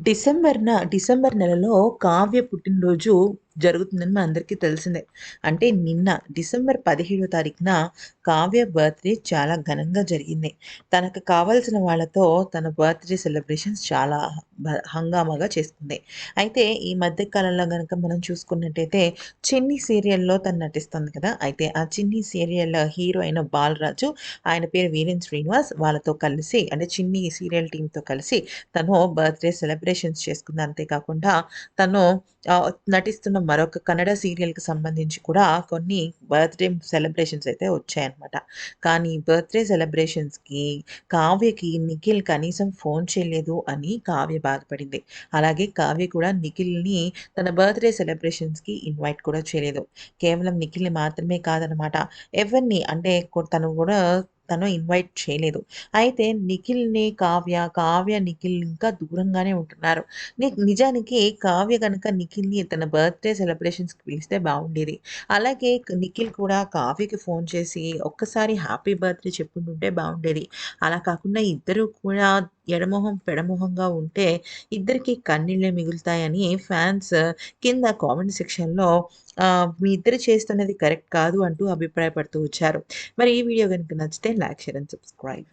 డిసెంబర్‌న December నెలలో కావ్య పుట్టినరోజు జరుగుతుందని మనందరికీ తెలిసిందే. అంటే నిన్న డిసెంబర్ 17 తారీఖున కావ్య బర్త్‌డే చాలా ఘనంగా జరిగింది. తనకు కావాల్సిన వాళ్ళతో తన బర్త్‌డే సెలబ్రేషన్స్ చాలా హంగామాగా చేసుకుంది. అయితే ఈ మధ్య కాలంలో కనుక మనం చూసుకున్నట్టయితే 'చిన్ని' సీరియల్‌లో తను నటిస్తుంది కదా! అయితే ఆ 'చిన్ని' సీరియల్ హీరో అయిన బాలరాజు, ఆయన పేరు వీరేన్ శ్రీనివాస్ వాళ్ళతో కలిసి అంటే 'చిన్ని' సీరియల్ టీంతో కలిసి తను బర్త్‌డే సెలబ్రేషన్స్ చేసుకుంది. అంతేకాకుండా తను నటిస్తున్న మరొక కన్నడ సీరియల్‌కి సంబంధించి కూడా కొన్ని బర్త్‌డే సెలబ్రేషన్స్ అయితే వచ్చాయన్నమాట. కానీ బర్త్‌డే సెలబ్రేషన్స్‌కి కావ్యకి నిఖిల్ కనీసం ఫోన్ చేయలేదు అని కావ్య బాధపడింది. అలాగే కావ్య కూడా నిఖిల్‌ని తన బర్త్‌డే సెలబ్రేషన్స్‌కి ఇన్వైట్ కూడా చేయలేదు. కేవలం నిఖిల్‌ని మాత్రమే కాదనమాట. ఎవరిని అంటే తను కూడా తను ఇన్వైట్ చేయలేదు. అయితే నిఖిల్‌ని కావ్య, కావ్య నిఖిల్ ఇంకా దూరంగానే ఉంటున్నారు. నిజానికి కావ్య కనుక నిఖిల్‌ని తన బర్త్‌డే సెలబ్రేషన్స్‌కి పిలిస్తే బాగుండేది అలాగే నిఖిల్ కూడా కావ్యకి ఫోన్ చేసి ఒక్కసారి హ్యాపీ బర్త్‌డే చెప్పుకుంటుంటే బాగుండేది అలా కాకుండా ఇద్దరు కూడా ఎడమొహం, పెడమొహంగా ఉంటే ఇద్దరికి కన్నీళ్ళే మిగులుతాయని ఫ్యాన్స్ కింద కామెంట్ సెక్షన్‌లో మీ ఇద్దరు చేస్తున్నది కరెక్ట్ కాదు అంటూ అభిప్రాయపడుతూ వచ్చారు. మరి ఈ వీడియో కనుక నచ్చితే లైక్, షేర్ అండ్ సబ్స్క్రైబ్.